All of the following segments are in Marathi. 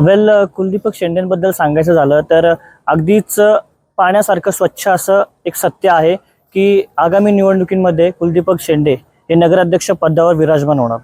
वेल कुलदीपक शेंडेंबद्दल सांगायचं झालं तर अगदीच पाण्यासारखं स्वच्छ असं एक सत्य आहे की आगामी निवडणुकीमध्ये कुलदीपक शेंडे हे नगराध्यक्ष पदावर विराजमान होणार.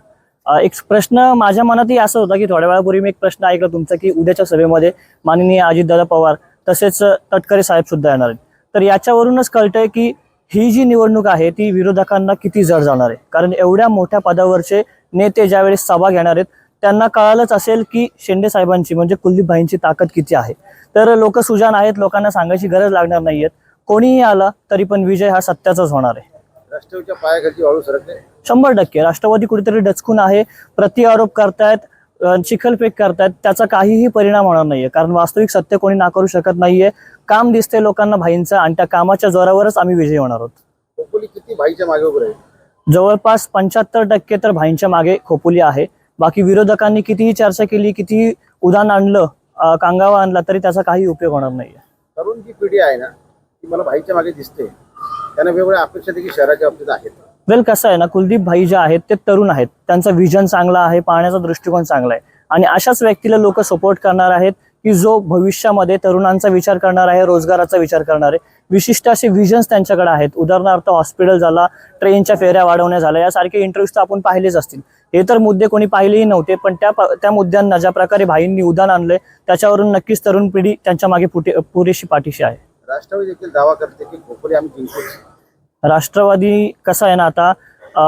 एक प्रश्न माझ्या मनातही असं होता की थोड्या वेळापूर्वी मी एक प्रश्न ऐकला तुमचा की उद्याच्या सभेमध्ये माननीय अजितदादा पवार तसेच तटकरे साहेब सुद्धा येणार आहेत. तर याच्यावरूनच कळतंय की ही जी निवडणूक आहे ती विरोधकांना किती जड जाणार आहे. कारण एवढ्या मोठ्या पदावरचे नेते ज्यावेळेस सभा घेणार आहेत त्यांना कळालंच असेल की शेंडे साहेबांची म्हणजे कुलदीप भाईंची ताकद किती आहे. तर लोक सुजान आहेत लोकांना सांगायची गरज लागणार नाहीयेत. कोणीही आला तरी पण विजय हा सत्याचाच होणार आहे. राष्ट्रवादीच्या पायाखालची वाळू सरकते. शंभर टक्के. राष्ट्रवादी कुठेतरी डचकून आहे प्रति आरोप करतायत अ, चिखलफेक करतायत त्याचा काहीही परिणाम होणार नाहीये. कारण वास्तविक सत्य कोणी नाकारू शकत नाहीये. काम दिसते लोकांना भाईंचं आणि त्या कामाच्या जोरावरच आम्ही विजयी होणार आहोत. खोपोली किती भाईच्या मागे उभं राहील? जवळपास पंच्याहत्तर टक्के तर भाईंच्या मागे खोपोली आहे. बाकी विरोधकांनी कितीही चर्चा केली कितीही उदाहरण आणलं कांगावा आणला तरी त्याचा काही उपयोग होणार नाहीये. तरुण जी पिढी आहे ना ती मला भाईच्या मागे दिसते. त्यांना वेगवेगळ्या अपेक्षा देखील शहराच्या बाबतीत आहेत. वेल कसं आहे ना कुलदीप भाई जे आहेत ते तरुण आहेत. त्यांचा विजन चांगला आहे पाहण्याचा दृष्टिकोन चांगला आहे. आणि अशाच व्यक्तीला लोक सपोर्ट करणार आहेत की जो भविष्यामध्ये तरुणांचा विचार करणार आहे रोजगाराचा विचार करणार आहे. विशिष्ट असे विजन्स त्यांच्याकडे आहेत. उदाहरणार्थ हॉस्पिटल झाला ट्रेनच्या फेऱ्या वाढवण्या झाल्या यासारखे इंटरव्ह्यूज तर आपण पाहिलेच असतील. हे तर मुद्दे कोणी पाहिलेही नव्हते पण त्या त्या मुद्द्यांना ज्या प्रकारे भाईंनी उदाहरण आणलंय त्याच्यावरून नक्कीच तरुण पिढी त्यांच्या मागे पुरेशी पाठीशी आहे. राष्ट्रवादी देखील दावा करते की खोपोली आम्ही राष्ट्रवादी कसं आहे ना आता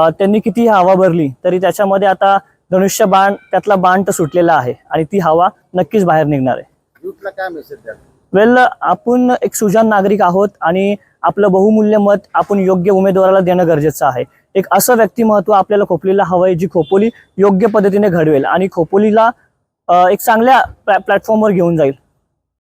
त्यांनी किती हवा भरली तरी त्याच्यामध्ये आता धनुष्य बाण त्यातला बाण तर सुटलेला आहे. आणि ती हवा नक्कीच बाहेर निघणार आहे. युथला काय मेसेज द्याल? वेल आपण एक सुजान नागरिक आहोत आणि आपलं बहुमूल्य मत आपण योग्य उमेदवाराला देणं गरजेचं आहे. एक असं व्यक्तिमत्व आपल्याला खोपोलीला हवं आहे जी खोपोली योग्य पद्धतीने घडवेल आणि खोपोलीला एक चांगल्या प्लॅ प्लॅटफॉर्मवर घेऊन जाईल.